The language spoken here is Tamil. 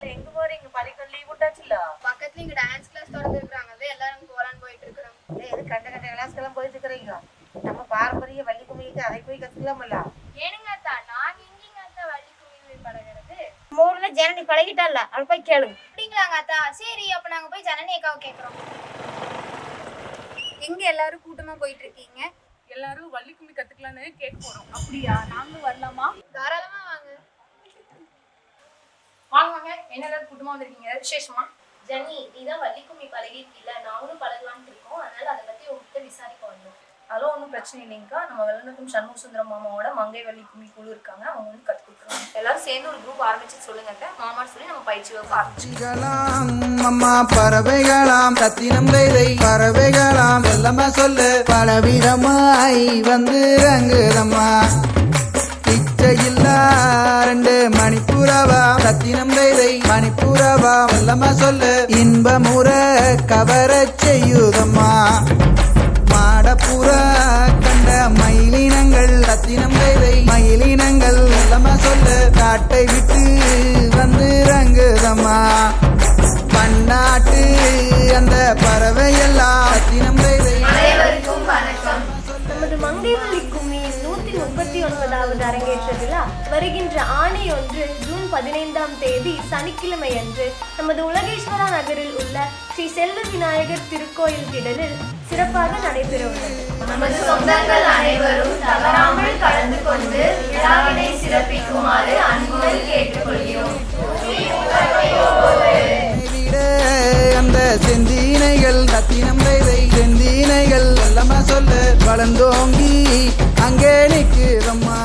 எங்க போறீங்க பள்ளிக்கூடம் லீவ் விட்டாச்சுல. பக்கத்துல இங்க டான்ஸ் கிளாஸ் திறந்துருக்காங்க அதான் எல்லாரும் போலான்னு போயிட்டு இருக்கிறோம் எது கண்ட கண்ட கிளாஸ்க்கெல்லாம் போயிட்டு இருக்கிறீங்க நம்ம பாரம்பரிய வள்ளி கும்மிக்கு அதை போய் கத்துக்கலாமல்ல? ஏனுங்க அத்தா நாங்க எங்கேங்க அத்தா வள்ளி கும்மி பழகிறது? நம்ம ஊர்ல ஜனனி பழகிட்டால அவள் போய் கேளுங்க அப்படிங்களாங்க அத்தா. சரி அப்ப நாங்க போய் ஜனனி அக்காவை கேக்குறோம். எங்க எல்லாரும் கூட்டமா போயிட்டு இருக்கீங்க எல்லாரும் வள்ளி கும்மி கத்துக்கலாம்னு கேட்க போறோம். அப்படியா? நாங்களும் வரலாமா? தாராளமா வாங்க. என்ன எல்லாரும் கூட்டமா வந்திருக்கீங்க? விசேஷமா? ஜனி நீதான் வள்ளி கும்மி பழகிருக்கீல்ல நாங்களும் பழகலாம்னு இருக்கோம். அதனால அதை பத்தி உங்ககிட்ட விசாரிக்க வந்தோம். அதெல்லாம் ஒன்றும் பிரச்சனை இல்லைங்கக்கா நம்ம வெள்ளநக்கும் சண்முக சுந்தரம் மாமாவோட மங்கை வள்ளி கும்மி குழு இருக்காங்க. அவங்க வந்து கற்றுக் கொடுக்குறாங்க. எல்லாரும் சேர்ந்து ஒரு குரூப் ஆரம்பிச்சு சொல்லுங்க. மாமான்னு சொல்லி நம்ம பயிற்சி வகுப்பு ஆரம்பிச்சு. பட்சிகளாம் அம்மா பறவைகளாம் சத்தினம் கைதை பறவைகளாம். செல்லம்மா சொல்லு. பலவிதமாய் வந்து ரங்குதம்மா. இச்சையில்லா ரெண்டு மணிப்புறவா. சத்தினம் தேவை மணிப்புறவா செல்லம்மா சொல்லு. இன்பமுற கவர செய்யுதம்மா. மாடப்புற கண்ட மயிலினங்கள் ரத்தினம் தேவை மயிலினங்கள் செல்லம்மா சொல்லு. காட்டை விட்டு வந்து ரங்குதம்மா. பன்னாட்டு அந்த பறவை விழாவின் நூற்றி முப்பத்தி ஒன்பதாவது அரங்கேற்ற விழா வருகின்ற ஆணை ஒன்று ஜூன் பதினைந்தாம் தேதி சனிக்கிழமை அன்று நமது உலகேஸ்வரா நகரில் உள்ள ஸ்ரீ செல்வ விநாயகர் திருக்கோயில் திடலில் சிறப்பாக நடைபெற நமது சொந்தங்கள் அனைவரும் தவறாமல் கலந்து கொண்டு விழாவினை சிறப்பிக்குமாறு அன்போடு கேட்டுக்கொள்கிறோம். செந்தீனைகள் ரத்தினம் நாம சொல்லு வளர்ந்தோங்கி அங்கே நிற்கிறோம்மா.